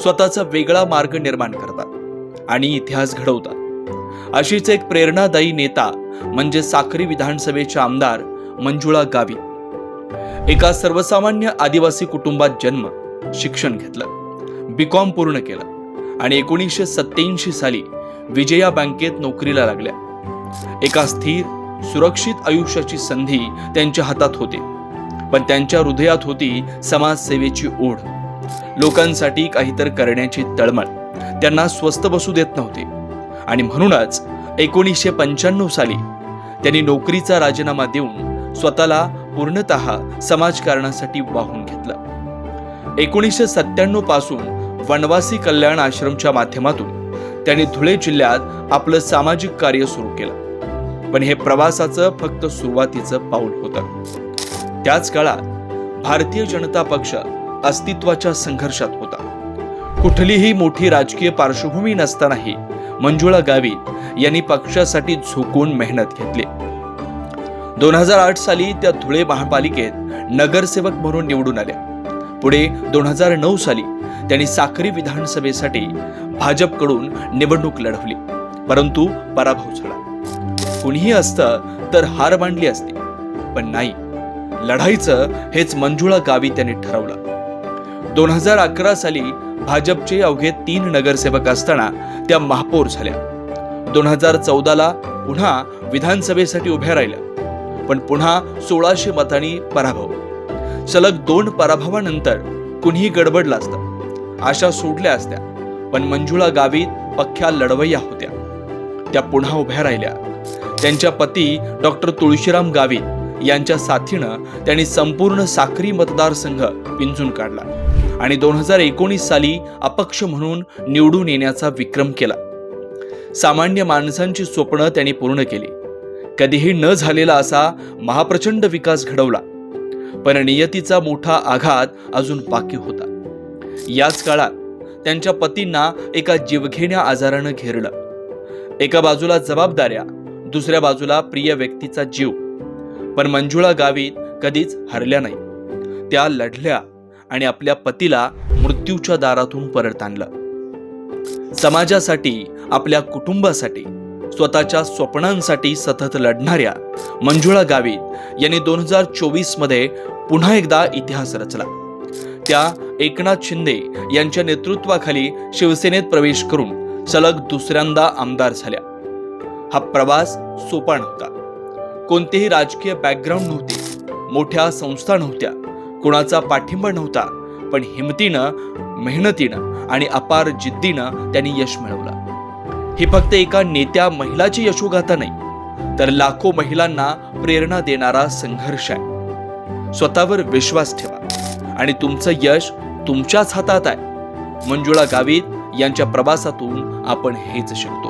स्वतःचा वेगळा मार्ग निर्माण करतात आणि इतिहास घडवतात. अशीच एक प्रेरणादायी नेता म्हणजे साखरी विधानसभेच्या आमदार मंजुळा गावी. एका सर्वसामान्य आदिवासी कुटुंबात जन्म शिक्षण घेतलं बीकॉम पूर्ण केलं आणि एकोणीसशे सत्याऐंशी साली विजया बँकेत नोकरीला लागल्या. एका स्थिर सुरक्षित आयुष्याची संधी त्यांच्या हातात होती. पण त्यांच्या हृदयात होती समाजसेवेची ओढ. लोकांसाठी काहीतर करण्याची तळमळ. त्यांना स्वस्त बसू देत नव्हते. आणि म्हणूनच एकोणीसशे पंच्याण्णव साली त्यांनी नोकरीचा राजीनामा देऊन स्वतःला पूर्णतः समाजकारणासाठी वाहून घेतलं. एकोणीसशे सत्त्याण्णवपासून वनवासी कल्याण आश्रमच्या माध्यमातून त्यांनी धुळे जिल्ह्यात आपलं सामाजिक कार्य सुरू केलं. पण हे प्रवासाचं फक्त सुरुवातीचं पाऊल होतं. त्याच काळात भारतीय जनता पक्ष अस्तित्वाच्या संघर्षात होता. कुठलीही मोठी राजकीय पार्श्वभूमी नसतानाही मंजुळा गावित यांनी पक्षासाठी झोकून मेहनत घेतली. दोन हजार आठ साली त्या धुळे महापालिकेत नगरसेवक म्हणून निवडून आल्या. पुढे दोन हजार नऊ साली त्यांनी साक्री विधानसभेसाठी भाजपकडून निवडणूक लढवली. परंतु पराभव झाला. कुणीही असतं तर हार मांडली असती. पण नाही. लढाईचं हेच मंजुळा गावी त्यांनी ठरवलं. दोन हजार अकरा साली भाजपचे अवघे तीन नगरसेवक असताना त्या महापौर झाल्या. दोन हजार चौदाला पुन्हा विधानसभेसाठी उभ्या राहिल्या. पण पुन्हा सोळाशे मतांनी पराभव. सलग दोन पराभवानंतर कुणीही गडबडलं असतं. आशा सोडल्या असत्या. पण मंजुळा गावीत पख्या लढवय्या होत्या. त्या पुन्हा उभ्या राहिल्या. त्यांच्या पती डॉक्टर तुळशीराम गावित यांच्या साथीनं त्यांनी संपूर्ण साक्री मतदारसंघ पिंजून काढला. आणि दोन हजार एकोणीस साली अपक्ष म्हणून निवडून येण्याचा विक्रम केला. सामान्य माणसांची स्वप्न त्यांनी पूर्ण केली. कधीही न झालेला असा महाप्रचंड विकास घडवला. पण नियतीचा मोठा आघात अजून बाकी होता. याच काळात त्यांच्या पतींना एका जीवघेण्या आजारानं घेरलं. एका बाजूला जबाबदाऱ्या दुसऱ्या बाजूला प्रिय व्यक्तीचा जीव. पण मंजुळा गावीत कधीच हरल्या नाही. त्या लढल्या आणि आपल्या पतीला मृत्यूच्या दारातून परत आणलं. समाजासाठी आपल्या कुटुंबासाठी स्वतःच्या स्वप्नांसाठी सतत लढणाऱ्या मंजुळा गावित यांनी दोन हजार चोवीसमध्ये पुन्हा एकदा इतिहास रचला. त्या एकनाथ शिंदे यांच्या नेतृत्वाखाली शिवसेनेत प्रवेश करून सलग दुसऱ्यांदा आमदार झाल्या. हा प्रवास सोपा नव्हता. कोणतेही राजकीय बॅकग्राऊंड नव्हते मोठ्या संस्था नव्हत्या कुणाचा पाठिंबा नव्हता पण हिमतीनं मेहनतीनं आणि अपार जिद्दीनं त्यांनी यश मिळवलं. ही फक्त एका नेत्या महिलाची यशोगाथा नाही तर लाखो महिलांना प्रेरणा देणारा संघर्ष आहे. स्वतःवर विश्वास ठेवा आणि तुमचं यश तुमच्याच हातात आहे. मंजुळा गावित यांच्या प्रवासातून आपण हेच शिकतो.